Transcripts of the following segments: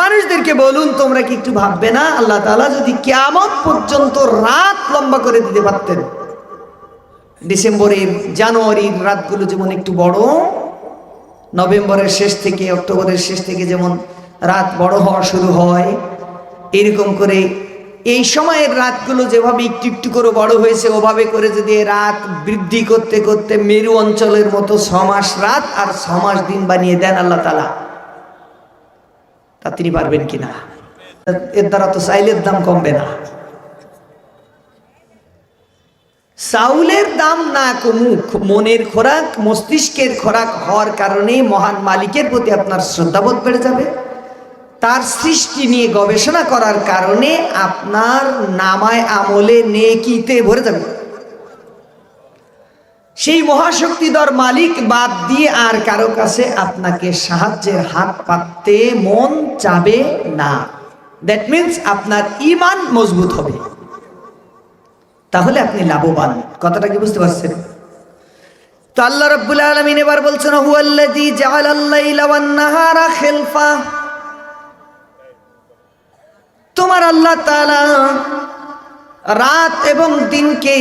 মানুষদেরকে বলুন, তোমরা কি একটু ভাববে না? আল্লাহ তালা যদি কিয়ামত পর্যন্ত রাত লম্বা করে দিতে পারতেন। ডিসেম্বরের জানুয়ারির রাতগুলো যেমন একটু বড়, নভেম্বরের শেষ থেকে, অক্টোবরের শেষ থেকে যেমন রাত বড় হওয়া শুরু হয়, এরকম করে এই সময়ের রাতগুলো যেভাবে একটু একটু করে বড় হয়েছে, ওভাবে করে যদি রাত বৃদ্ধি করতে করতে মেরু অঞ্চলের মতো ছমাস রাত আর ছমাস দিন বানিয়ে দেন আল্লাহ তালা তা তিনি পারবেন কিনা? এর দ্বারা তো চাইলের দাম কমবে না। চাউলের দাম না কমুক, মনের খোরাক, মস্তিষ্কের খোরাক হওয়ার কারণে মহান মালিকের প্রতি আপনার শ্রদ্ধাবোধ বেড়ে যাবে। তার সৃষ্টি নিয়ে গবেষণা করার কারণে আপনার নামায় আমলে নেকিতে ভরে যাবে। সেই মহাশক্তিধর মালিক বাদ দিয়ে আর কারও কাছে আপনাকে সাহায্যের হাত পাততে মন চাবে না। দ্যাট মিন্স আপনার ইমান মজবুত হবে। তাহলে আপনি লাভবান। কথাটা কি বুঝতে পারছেন? তো আল্লাহ রাব্বুল আলামিন এবার বলছেন, হুয়াল্লাযী জাআলাল লাইলা ওয়ান নাহারা খিলফা। তোমার আল্লাহ তাআলা রাত এবং দিনকে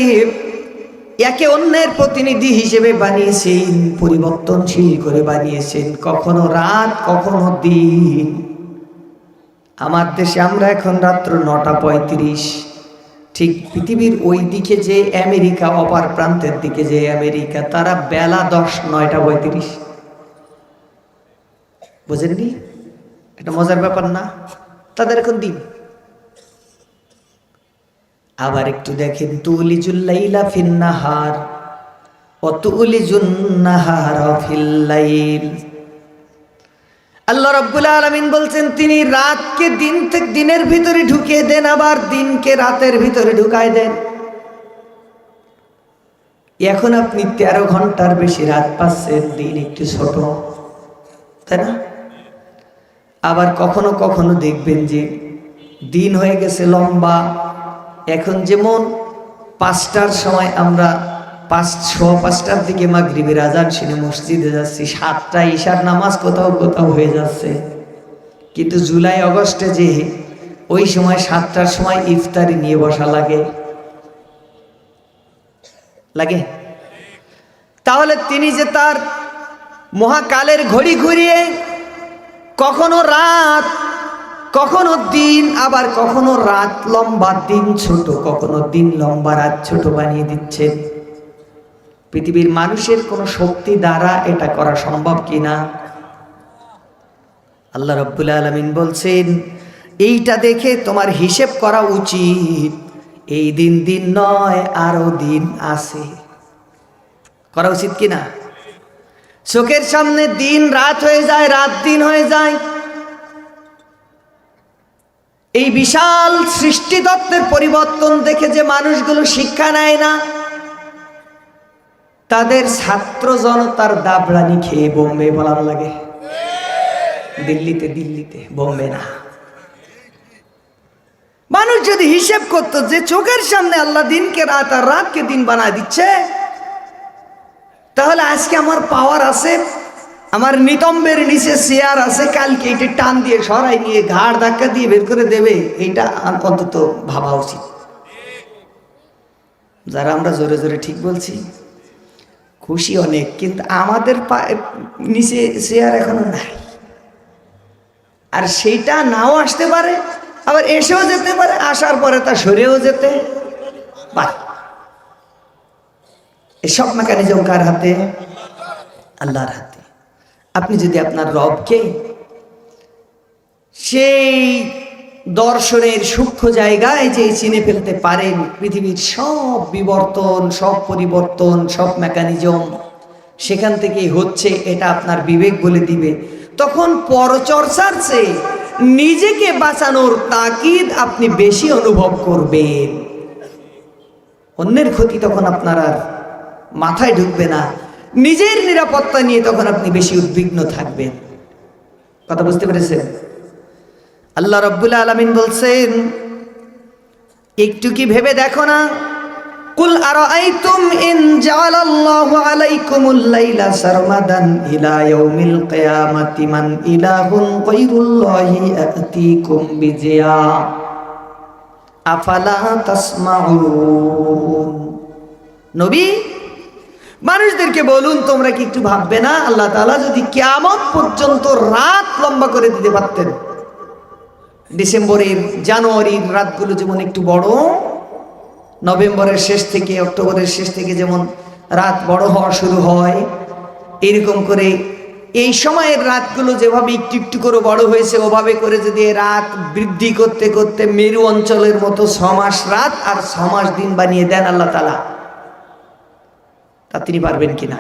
একে অন্যের প্রতিনিধি হিসেবে বানিয়েছেন, পরিবর্তনশীল করে বানিয়েছেন। কখনো রাত, কখনো দিন। আমার দেশে আমরা এখন রাত্র নটা পঁয়ত্রিশ। ঠিক পৃথিবীর ওই দিকে যে আমেরিকা, অপার প্রান্তের দিকে যে আমেরিকা, তারা বেলা দশ, নয়টা পঁয়ত্রিশ। বুঝেননি? এটা মজার ব্যাপার না? তাদের এখন দিন। আবার একটু দেখেন ফিন্নাহার ও তুলিজুন্নাহার ফিল্লাইল। আল্লাহ রব্বুল আলমিন বলছেন, তিনি রাতকে দিন থেকে দিনের ভিতরে ঢুকিয়ে দেন, আবার দিনকে রাতের ভিতরে ঢুকায় দেন। এখন আপনি তেরো ঘণ্টার বেশি রাত পাচ্ছেন, দিন একটু ছোট, তাই না? আবার কখনো কখনো দেখবেন যে দিন হয়ে গেছে লম্বা এখন যেমন পাঁচটার সময় আমরা পাঁচ ছ পাঁচটার দিকে মা মাগরিবের আজান শুনে মসজিদে যাচ্ছি সাতটা ঈশার নামাজ কোথাও কোথাও হয়ে যাচ্ছে। কিন্তু জুলাই অগস্টে যে ওই সময় সাতটার সময় ইফতারি নিয়ে বসা লাগে। লাগে? তাহলে তিনি যে তার মহাকালের ঘড়ি ঘুরিয়ে কখনো রাত কখনো দিন, আবার কখনো রাত। লম্বা দিন ছোট, কখনো দিন লম্বা, রাত ছোট বানিয়ে দিচ্ছে। পৃথিবীর মানুষের কোনো শক্তি দ্বারা এটা করা সম্ভব কিনা? আল্লাহ রব্বুল আলমিন বলছেন, এইটা দেখে তোমার হিসেব করা উচিত। এই দিন দিন নয়, আরও দিন আছে। করা উচিত কিনা? চোখের সামনে দিন, রাত হয়ে যায়, রাত দিন হয়ে যায়। এই বিশাল সৃষ্টিতত্ত্বের পরিবর্তন দেখে যে মানুষগুলো শিক্ষা নেয় না, তাদের ছাত্র জনতার দাবরানি খেয়ে বোম্বে বলার লাগে। দিল্লিতে দিল্লিতে, বোম্বে না। মানুষ যদি হিসেব করতো যে চোখের সামনে আল্লাহ দিনকে রাত আর রাতকে দিন বানায় দিচ্ছে, তাহলে আজকে আমার পাওয়ার আছে আমার নিতম্বের নিচে চেয়ার আছে, কালকে এটা টান দিয়ে সরাই নিয়ে ঘাড় ধাক্কা দিয়ে বের করে দেবে এটা অন্তত ভাবা উচিত। যারা আমরা জোরে জোরে ঠিক বলছি, খুশি অনেক, কিন্তু আমাদের নিচে চেয়ার এখনও নাই। আর সেইটা নাও আসতে পারে, আবার এসেও যেতে পারে, আসার পরে তা সরেও যেতে পারে। এসব মেকানিজম কার হাতে? আল্লাহর হাতে। আপনি যদি আপনার রবকে সেই দর্শনের সূক্ষ্ম জায়গায় যে চিনে ফেলতে পারেন, পৃথিবীর সব বিবর্তন, সব পরিবর্তন, সব মেকানিজম সেখান থেকেই হচ্ছে, এটা আপনার বিবেক বলে দিবে। তখন পরচর্চার চেয়ে নিজেকে বাঁচানোর তাকিদ আপনি বেশি অনুভব করবেন। অন্যের ক্ষতি তখন আপনার আর মাথায় ঢুকবে না। নিজের নিরাপত্তা নিয়ে তখন আপনি বেশি উদ্বিগ্ন থাকবেন। কথা বুঝতে পেরেছেন? আল্লাহ রব্বুল আলমিন বলছেন, একটু কি ভেবে দেখো না? কুল আরাআইতুম ইন জাআলাল্লাহু আলাইকুমুল লাইলা সারমাদান ইলা ইয়াউমিল কিয়ামাতি মান ইলাহুন গায়রুল্লাহি আতিকুম বিজিয়া। আফালা তাসমাউন? নবী মানুষদেরকে বলুন, তোমরা কি একটু ভাববে না? আল্লাহ তালা যদি কিয়ামত পর্যন্ত রাত লম্বা করে দিতে পারতেন। ডিসেম্বরের জানুয়ারির রাতগুলো যেমন একটু বড়, নভেম্বরের শেষ থেকে, অক্টোবরের শেষ থেকে যেমন রাত বড় হওয়া শুরু হয়, এরকম করে এই সময়ের রাতগুলো যেভাবে একটু একটু করে বড় হয়েছে, ওভাবে করে যদি রাত বৃদ্ধি করতে করতে মেরু অঞ্চলের মতো ছমাস রাত আর ছমাস দিন বানিয়ে দেন আল্লাহ তালা তা তিনি পারবেন কিনা?